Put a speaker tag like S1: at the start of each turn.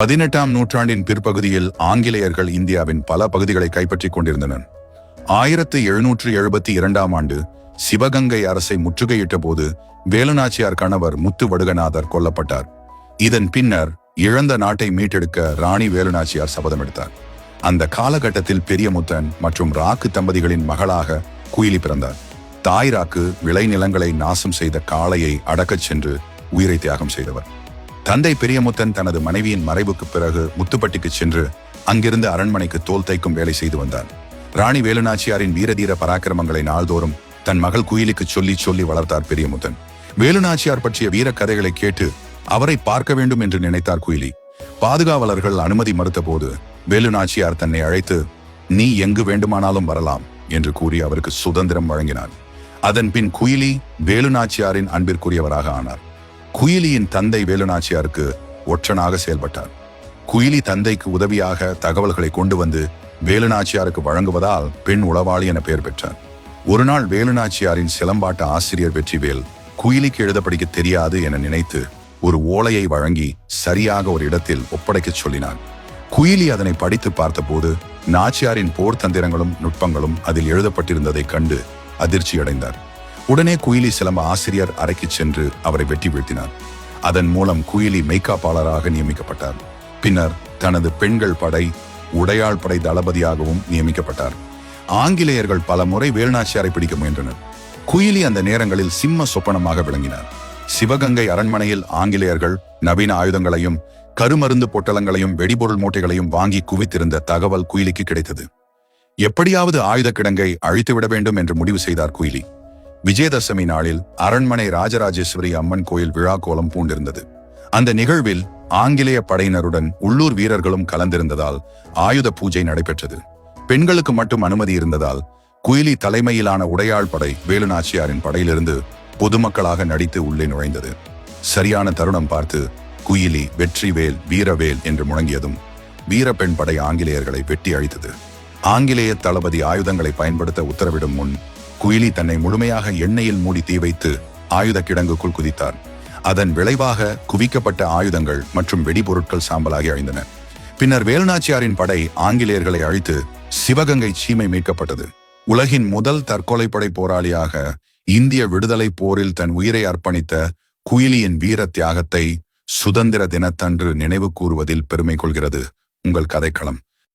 S1: பதினெட்டாம் நூற்றாண்டின் பிற்பகுதியில் ஆங்கிலேயர்கள் இந்தியாவின் பல பகுதிகளை கைப்பற்றிக் கொண்டிருந்தனர். ஆயிரத்து எழுநூற்று எழுபத்தி இரண்டாம் ஆண்டு சிவகங்கை அரசை முற்றுகையிட்ட போது வேலுநாச்சியார் கணவர் முத்து வடுகநாதர் கொல்லப்பட்டார். இதன் பின்னர் இழந்த நாட்டை மீட்டெடுக்க ராணி வேலுநாச்சியார் சபதம் எடுத்தார். அந்த காலகட்டத்தில் பெரியமுத்தன் மற்றும் ராக்கு தம்பதிகளின் மகளாக குயிலி பிறந்தார். தாய் ராக்கு விளைநிலங்களை நாசம் செய்த காளையை அடக்கச் சென்று உயிரை தியாகம் செய்தவர். தந்தை பெரியமுத்தன் தனது மனைவியின் மறைவுக்கு பிறகு முத்துப்பட்டிக்கு சென்று அங்கிருந்து அரண்மனைக்கு தோல் தைக்கும் வேலை செய்து வந்தான். ராணி வேலுநாச்சியாரின் வீரதீர பராக்கிரமங்களை நாள்தோறும் தன் மகள் குயிலுக்கு சொல்லி சொல்லி வளர்த்தார் பெரியமுத்தன். வேலுநாச்சியார் பற்றிய வீர கதைகளை கேட்டு அவரை பார்க்க வேண்டும் என்று நினைத்தார் குயிலி. பாதுகாவலர்கள் அனுமதி மறுத்தபோது வேலுநாச்சியார் தன்னை அழைத்து நீ எங்கு வேண்டுமானாலும் வரலாம் என்று கூறி அவருக்கு சுதந்திரம் வழங்கினார் அதன் பின் குயிலி வேலுநாச்சியாரின் அன்பிற்குரியவராக ஆனார். குயிலியின் தந்தை வேலுநாச்சியாருக்கு ஒற்றனாக செயல்பட்டார். குயிலி தந்தைக்கு உதவியாக தகவல்களை கொண்டு வந்து வேலுநாச்சியாருக்கு வழங்குவதால் பெண் உளவாளி என பெயர் பெற்றார். ஒரு நாள் வேலுநாச்சியாரின் சிலம்பாட்ட ஆசிரியர் வெற்றிவேல் குயிலிக்கு எழுத படிக்க தெரியாது என நினைத்து ஒரு ஓலையை வழங்கி சரியாக ஒரு இடத்தில் ஒப்படைக்கச் சொல்லினார். குயிலி அதனை படித்து பார்த்தபோது நாச்சியாரின் போர் தந்திரங்களும் நுட்பங்களும் அதில் எழுதப்பட்டிருந்ததைக் கண்டு அதிர்ச்சி அடைந்தார் உடனே குயிலி சிலம்ப ஆசிரியர் அறைக்கு சென்று அவரை வெட்டி வீழ்த்தினார். அதன் மூலம் குயிலி மெய்காப்பாளராக நியமிக்கப்பட்டார். பின்னர் தனது பெண்கள் படை உடையாள் படை தளபதியாகவும் நியமிக்கப்பட்டார். ஆங்கிலேயர்கள் பல முறை வேலுநாச்சியாரை பிடிக்க முயன்றனர். குயிலி அந்த நேரங்களில் சிம்ம சொப்பனமாக விளங்கினார். சிவகங்கை அரண்மனையில் ஆங்கிலேயர்கள் நவீன ஆயுதங்களையும் கருமருந்து பொட்டலங்களையும் வெடிபொருள் மூட்டைகளையும் வாங்கி குவித்திருந்த தகவல் குயிலிக்கு கிடைத்தது. எப்படியாவது ஆயுத கிடங்கை அழித்துவிட வேண்டும் என்று முடிவு செய்தார் குயிலி. விஜயதசமி நாளில் அரண்மனை ராஜராஜேஸ்வரி அம்மன் கோயில் விழா கோலம் பூண்டிருந்தது. அந்த நிகழ்வில் ஆங்கிலேய படையினருடன் உள்ளூர் வீரர்களும் கலந்திருந்ததால் ஆயுத பூஜை நடைபெற்றது. பெண்களுக்கு மட்டும் அனுமதி இருந்ததால் குயிலி தலைமையிலான உடையாள் படை வேலுநாச்சியாரின் படையிலிருந்து பொதுமக்களாக நடித்து உள்ளே நுழைந்தது. சரியான தருணம் பார்த்து குயிலி வெற்றிவேல் வீரவேல் என்று முழங்கியதும் வீரப்பெண் படை ஆங்கிலேயர்களை வெட்டி அழித்தது. ஆங்கிலேய தளபதி ஆயுதங்களை பயன்படுத்த உத்தரவிடும் முன் குயிலி தன்னை முழுமையாக எண்ணெயில் மூடி தீ வைத்து ஆயுத கிடங்குக்குள் குதித்தார் அதன் விளைவாக குவிக்கப்பட்ட ஆயுதங்கள் மற்றும் வெடிபொருட்கள் சாம்பலாகி அழிந்தன. பின்னர் வேலுநாச்சியாரின் படை ஆங்கிலேயர்களை அழித்து சிவகங்கை சீமை மீட்கப்பட்டது. உலகின் முதல் தற்கொலைப்படை போராளியாக இந்திய விடுதலை போரில் தன் உயிரை அர்ப்பணித்த குயிலியின் வீர தியாகத்தை சுதந்திர தினத்தன்று நினைவு கூறுவதில் பெருமை கொள்கிறது. உங்கள் கதைக்களம்.